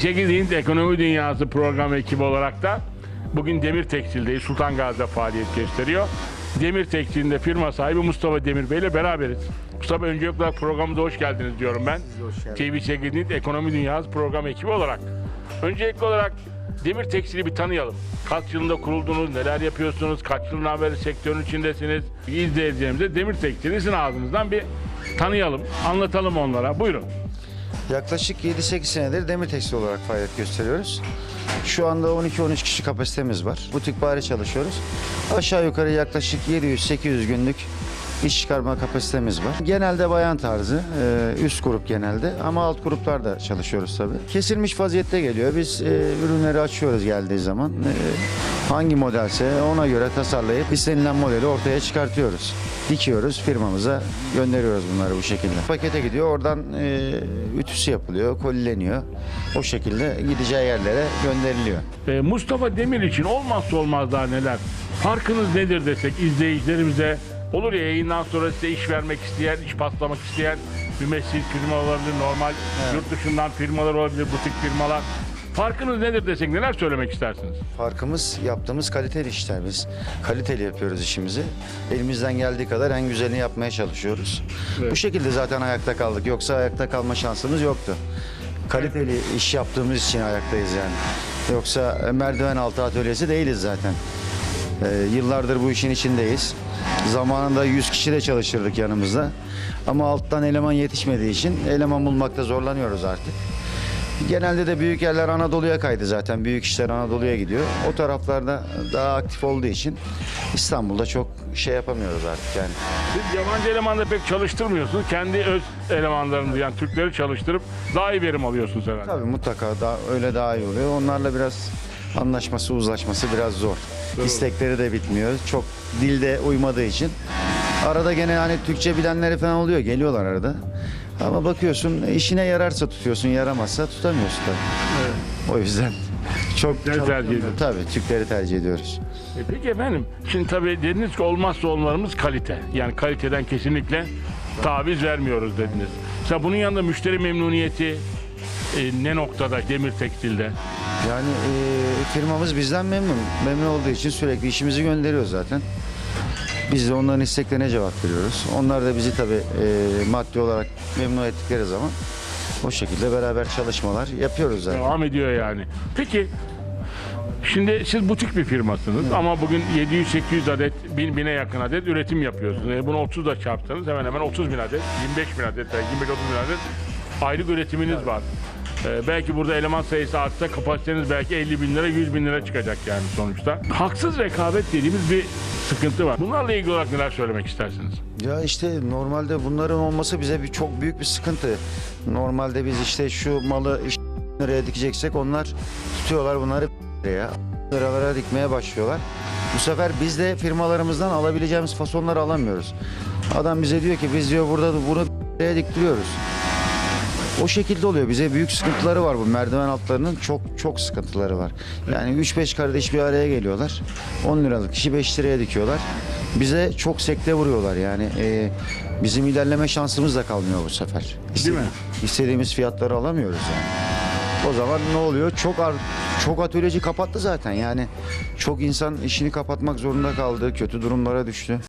8 Ekonomi Dünyası program ekibi olarak da bugün Demir Tekstil'deyiz. Sultan Gazi'de faaliyet gösteriyor. Demir Tekstil'inde firma sahibi Mustafa Demir Bey ile beraberiz. Mustafa öncelikle olarak programımıza hoş geldiniz diyorum ben. TV8 Ekonomi Dünyası program ekibi olarak. Öncelikli olarak Demir Tekstil'i bir tanıyalım. Kaç yılında kuruldunuz, neler yapıyorsunuz, kaç yıldan beri sektörün içindesiniz? İzleyicilerimize Demir Tekstil'i sizin ağzınızdan bir tanıyalım, anlatalım onlara. Buyurun. Yaklaşık 7-8 senedir demir tekstil olarak faaliyet gösteriyoruz. Şu anda 12-13 kişi kapasitemiz var. Butik bari çalışıyoruz. Aşağı yukarı yaklaşık 700-800 günlük iş çıkarma kapasitemiz var. Genelde bayan tarzı, e, üst grup genelde ama alt gruplarda çalışıyoruz tabii. Kesilmiş vaziyette geliyor. Biz e, ürünleri açıyoruz geldiği zaman. E, hangi modelse ona göre tasarlayıp istenilen modeli ortaya çıkartıyoruz. Dikiyoruz, firmamıza gönderiyoruz bunları bu şekilde. Pakete gidiyor, oradan e, ütüsü yapılıyor, kolileniyor. O şekilde gideceği yerlere gönderiliyor. Ee, Mustafa Demir için olmazsa olmazlar neler? Farkınız nedir desek izleyicilerimize olur ya yayından sonra size iş vermek isteyen, iş paslamak isteyen mümessil firma olabilir, normal yurt dışından firmalar olabilir, butik firmalar. Farkınız nedir desek neler söylemek istersiniz? Farkımız yaptığımız kaliteli işler biz. Kaliteli yapıyoruz işimizi. Elimizden geldiği kadar en güzelini yapmaya çalışıyoruz. Evet. Bu şekilde zaten ayakta kaldık. Yoksa ayakta kalma şansımız yoktu. Kaliteli iş yaptığımız için ayaktayız yani. Yoksa merdiven altı atölyesi değiliz zaten. Ee, yıllardır bu işin içindeyiz. Zamanında 100 kişi de çalıştırdık yanımızda. Ama alttan eleman yetişmediği için eleman bulmakta zorlanıyoruz artık. Genelde de büyük yerler Anadolu'ya kaydı zaten. Büyük işler Anadolu'ya gidiyor. O taraflarda daha aktif olduğu için İstanbul'da çok şey yapamıyoruz artık yani. Siz yabancı elemanla pek çalıştırmıyorsunuz. Kendi öz elemanlarınızı yani Türkleri çalıştırıp daha iyi verim alıyorsunuz herhalde. Tabii mutlaka daha, öyle daha iyi oluyor. Onlarla biraz anlaşması, uzlaşması biraz zor. İstekleri de bitmiyor. Çok dilde uymadığı için. Arada gene hani Türkçe bilenleri falan oluyor. Geliyorlar arada. Ama bakıyorsun işine yararsa tutuyorsun, yaramazsa tutamıyorsun tabii. O yüzden çok Türkleri tercih. Tabii Türkleri tercih ediyoruz. E peki efendim, şimdi tabii dediniz ki olmazsa olmalarımız kalite. Yani kaliteden kesinlikle taviz vermiyoruz dediniz. Mesela bunun yanında müşteri memnuniyeti e, ne noktada Demir Tekstil'de? Yani e, firmamız bizden memnun. Memnun olduğu için sürekli işimizi gönderiyor zaten. Biz de onların isteklerine cevap veriyoruz. Onlar da bizi tabii e, maddi olarak memnun ettikleri zaman o şekilde beraber çalışmalar yapıyoruz zaten. Devam ediyor yani. Peki Şimdi siz butik bir firmasınız ama bugün 700-800 adet, 1000 bine yakın adet üretim yapıyorsunuz. E bunu 30 da çarptınız hemen hemen 30 bin adet, 25 bin adet, 25-30 bin adet aylık üretiminiz var. E, belki burada eleman sayısı artsa kapasiteniz belki 50 bin lira, 100 bin lira çıkacak yani sonuçta. Haksız rekabet dediğimiz bir sıkıntı var. Bunlarla ilgili olarak neler söylemek istersiniz? Ya işte normalde bunların olması bize bir çok büyük bir sıkıntı. Normalde biz işte şu malı liraya dikeceksek onlar tutuyorlar bunları liraya liralara dikmeye başlıyorlar. Bu sefer biz de firmalarımızdan alabileceğimiz fasonları alamıyoruz. Adam bize diyor ki biz diyor burada bunu liraya diktiriyoruz. O şekilde oluyor. Bize büyük sıkıntıları var bu merdiven altlarının çok çok sıkıntıları var. Yani 3-5 kardeş bir araya geliyorlar. 10 liralık işi 5 liraya dikiyorlar. Bize çok sekte vuruyorlar yani. e, bizim ilerleme şansımız da kalmıyor bu sefer. Değil mi? İstediğimiz fiyatları alamıyoruz yani. O zaman ne oluyor? Çok ar- çok atölyeci kapattı zaten. Yani çok insan işini kapatmak zorunda kaldı. Kötü durumlara düştü.